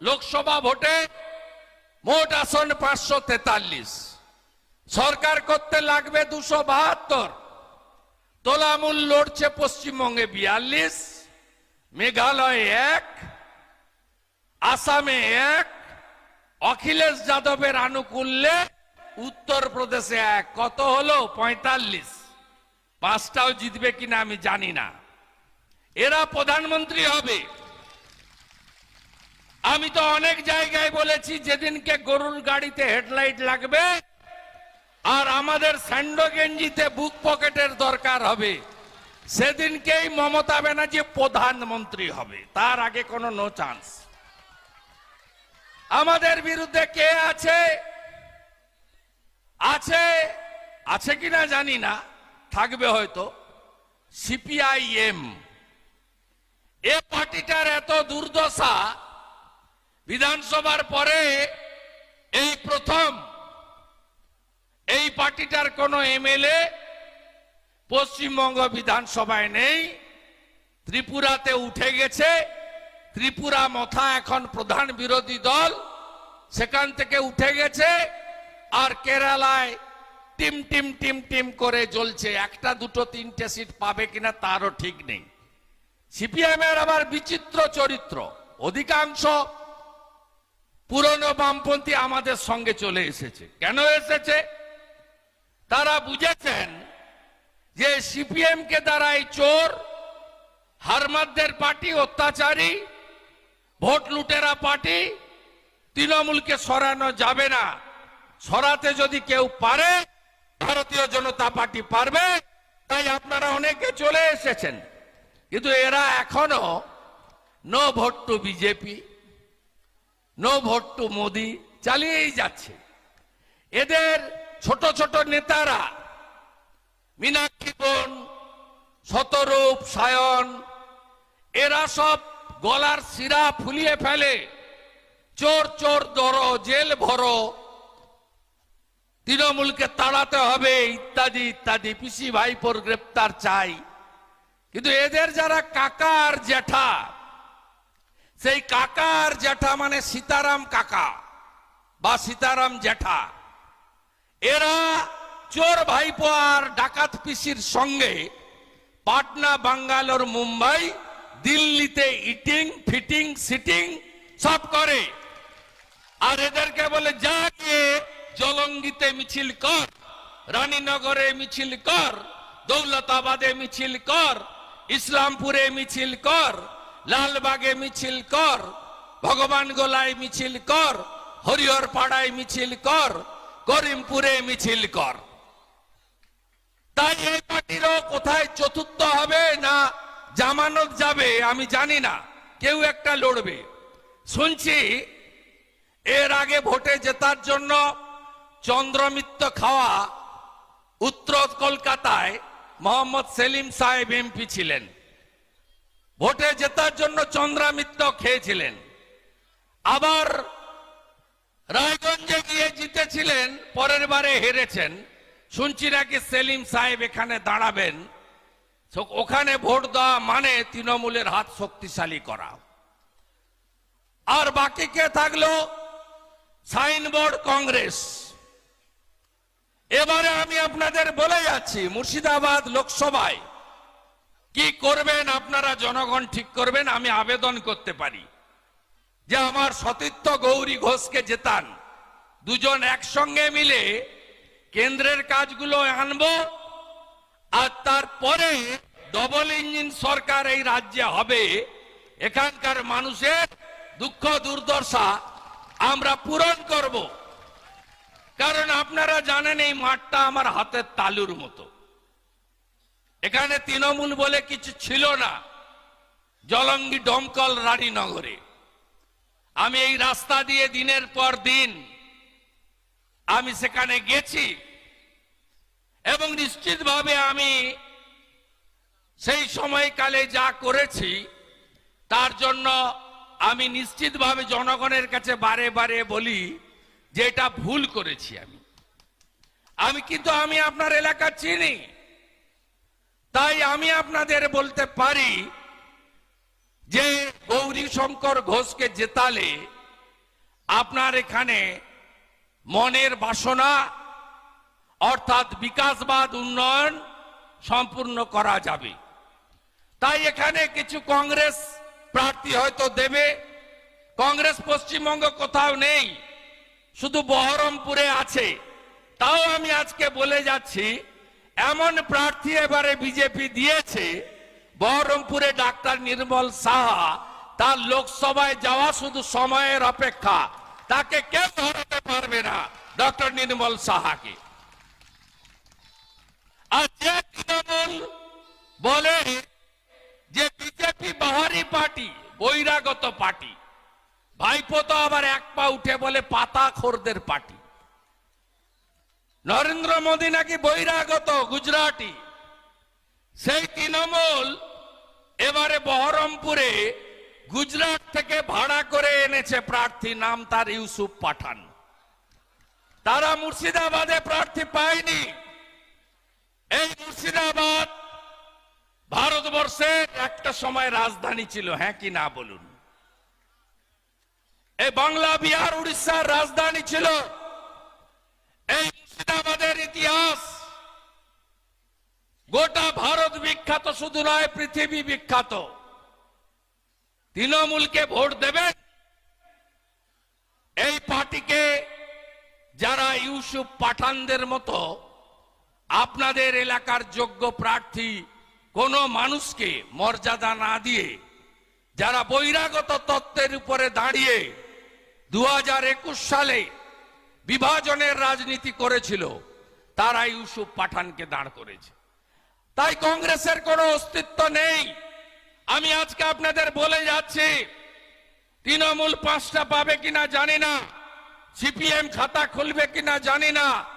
লোকসভা ভোটে মোট আসন পাঁচশো তেতাল্লিশ। সরকার করতে লাগবে দুশো বাহাত্তর। তোলামূল লড়ছে পশ্চিমবঙ্গে বিয়াল্লিশ। মেঘালয়ে এক। আসামে এক। অখিলেশ যাদবের আনুকূল্যে উত্তরপ্রদেশে এক। কত হলো? পঁয়তাল্লিশ। পাঁচটাও জিতবে কিনা আমি জানি না। এরা প্রধানমন্ত্রী হবে। আমি তো অনেক জায়গায় বলেছি, যেদিনকে গরুর গাড়িতে হেডলাইট লাগবে, আর আমাদের স্যান্ডো গেঞ্জিতে বুক পকেটের দরকার হবে, সেদিনকেই মমতা ব্যানার্জি প্রধানমন্ত্রী হবে। তার আগে কোনো নো চান্স আমাদের বিরুদ্ধে কে আছে? আছে আছে কিনা জানি না, থাকবে হয়তো। সিপিআইএম এ পার্টিটার এত দুর্দশা বিধানসভার পরে এই প্রথম এই পার্টিটার কোন এমএলএ পশ্চিমবঙ্গ বিধানসভায় নেই। ত্রিপুরাতে উঠে গেছে। ত্রিপুরা মথা এখন প্রধান বিরোধী দল। সেখান থেকে উঠে গেছে আর কেরালায় টিম টিম টিম টিম করে জ্বলছে। একটা, দুটো, তিনটে সিট পাবে কিনা তারও ঠিক নেই। সিপিএম এর আবার বিচিত্র চরিত্র। অধিকাংশ পুরনো বামপন্থী আমাদের সঙ্গে চলে এসেছে। কেন এসেছে? তারা বুঝেছেন যে সিপিএম কে দ্বারাই চোর, হারমাদদের পার্টি, অত্যাচারী, ভোট লুটেরা পার্টি তৃণমূলকে সরানো যাবে না। সরাতে যদি কেউ পারে, ভারতীয় জনতা পার্টি পারবে, তাই আপনারা অনেকে চলে এসেছেন। কিন্তু এরা এখনও no vote to BJP no vote Modi চালিয়েই যাচ্ছে। এদের ছোট ছোট নেতারা, মীনাক্ষী বোন, শতরূপ, সায়ন, এরা সব গলার শিরা ফুলিয়ে ফেলে। চোর চোর ধরো জেল ভরো। তৃণমূলকে তাড়াতে হবে, ইত্যাদি ইত্যাদি। পিসি ভাইপোর গ্রেপ্তার চাই। কিন্তু এদের যারা কাকা আর জ্যাঠা সেই কাকা আর জ্যাঠা মানে সীতারাম কাকা বা সীতারাম জ্যাঠা। এরা চোর ভাইপো আর ডাকাত পিসির সঙ্গে পাটনা, বাঙ্গালোর, মুম্বাই, দিল্লিতে ইটিং ফিটিং সিটিং সব করে। আর এদেরকে বলে, যা জলঙ্গিতে মিছিল কর, রানীনগরে মিছিল কর, দৌলতাবাদে মিছিল কর, ইসলামপুরে মিছিল কর লালবাগে মিছিল কর, ভগবান গোলায় মিছিল কর, হরিহর পাড়ায় মিছিল কর, করিমপুরে মিছিল কর। তাই এই পার্টিরও কোথায় চতুর্থ হবে না জামানত যাবে আমি জানি না, কেউ একটা লড়বে। শুনছি, এর আগে ভোটে জেতার জন্য চন্দ্রমিত্র খাওয়া উত্তর কলকাতায় মোহাম্মদ সেলিম সাহেব এমপি ছিলেন। ভোটে জেতার জন্য চন্দ্রামিত্র খেয়েছিলেন। আবার রায়গঞ্জে গিয়ে জিতেছিলেন, পরের বারে হেরেছেন। শুনছি নাকি সেলিম সাহেব এখানে দাঁড়াবেন। ওখানে ভোট দেওয়া মানে তৃণমূলের হাত শক্তিশালী করা। আর বাকি কে থাকল? সাইনবোর্ড কংগ্রেস। এবারে আমি আপনাদের বলে যাচ্ছি, মুর্শিদাবাদ লোকসভায়। কি করবেন আপনারা জনগণ ঠিক করবেন, আমি আবেদন করতে পারি। যে আমার সতীর্থ গৌরী ঘোষকে জেতান, দুজন একসঙ্গে মিলে কেন্দ্রের কাজগুলো আনব, আর তারপরে ডবল ইঞ্জিন সরকার এই রাজ্যে হবে। এখানকার মানুষের দুঃখ দুর্দশা আমরা পূরণ করব। কারণ আপনারা জানেন এই মাঠটা আমার হাতের তালুর মতো। এখানে তৃণমূল বলে কিছু ছিল না। জলঙ্গি ডমকল রানীনগরে। আমি এই রাস্তা দিয়ে দিনের পর দিন আমি সেখানে গেছি এবং নিশ্চিতভাবে আমি সেই সময়কালে যা করেছি, তার জন্য আমি নিশ্চিতভাবে জনগণের কাছে বারে বারে বলি যে এটা ভুল করেছি আমি। আমি কিন্তু আমি আপনার এলাকা চিনি। তাই আমি আপনাদের বলতে পারি যে গৌরী শঙ্কর ঘোষকে জেতালে আপনার এখানে মনের বাসনা অর্থাৎ বিকাশবাদ উন্নয়ন সম্পূর্ণ করা যাবে। তাই এখানে কিছু কংগ্রেস প্রার্থী হয়তো দেবে। কংগ্রেস পশ্চিমবঙ্গ কোথাও নেই, শুধু বহরমপুরে আছে। তাও আমি আজকে বলে যাচ্ছি এমন প্রার্থী এবারে বিজেপি দিয়েছে, বহরমপুরে ডাক্তার নির্মল সাহা, তার লোকসভায় যাওয়া শুধু সময়ের অপেক্ষা। তাকে কেউ ধরাতে পারবে না ডক্টর নির্মল সাহাকে। আর যে তৃণমূল বলে যে বিজেপি বাহারি পার্টি, বহিরাগত পার্টি, ভাইপো তো আবার এক পা উঠে বলে পাতা খোরদের পার্টি। নরেন্দ্র মোদী নাকি বহিরাগত গুজরাটি? সেই তৃণমূল এবারে বহরমপুরে গুজরাট থেকে ভাড়া করে এনেছে প্রার্থী নাম তার ইউসুফ পাঠান। তারা মুর্শিদাবাদে প্রার্থী পায়নি। এই মুর্শিদাবাদ ভারতবর্ষের একটা সময় রাজধানী ছিল হ্যাঁ কি না বলুন? এই বাংলা, বিহার, উড়িষ্যার রাজধানী ছিল। মুর্শিদাবাদের ইতিহাস। গোটা ভারত বিখ্যাত শুধু নয়, পৃথিবী বিখ্যাত। তৃণমূলকে ভোট দেবেন। এই পার্টিকে যারা ইউসুফ পাঠানদের মতো আপনাদের এলাকার যোগ্য প্রার্থী, কোন মানুষকে মর্যাদা না দিয়ে, যারা বহিরাগত তত্ত্বের উপরে দাঁড়িয়ে দু হাজার একুশ সালে বিভাজনের রাজনীতি করেছিল, তারা ইউসুফ পাঠানকে দাঁড় করেছে। তাই কংগ্রেসের কোনো অস্তিত্ব নেই। আমি আজকে আপনাদের বলে যাচ্ছি, তৃণমূল পাঁচটা পাবে কিনা জানি না, সিপিএম খাতা খুলবে কিনা জানি না।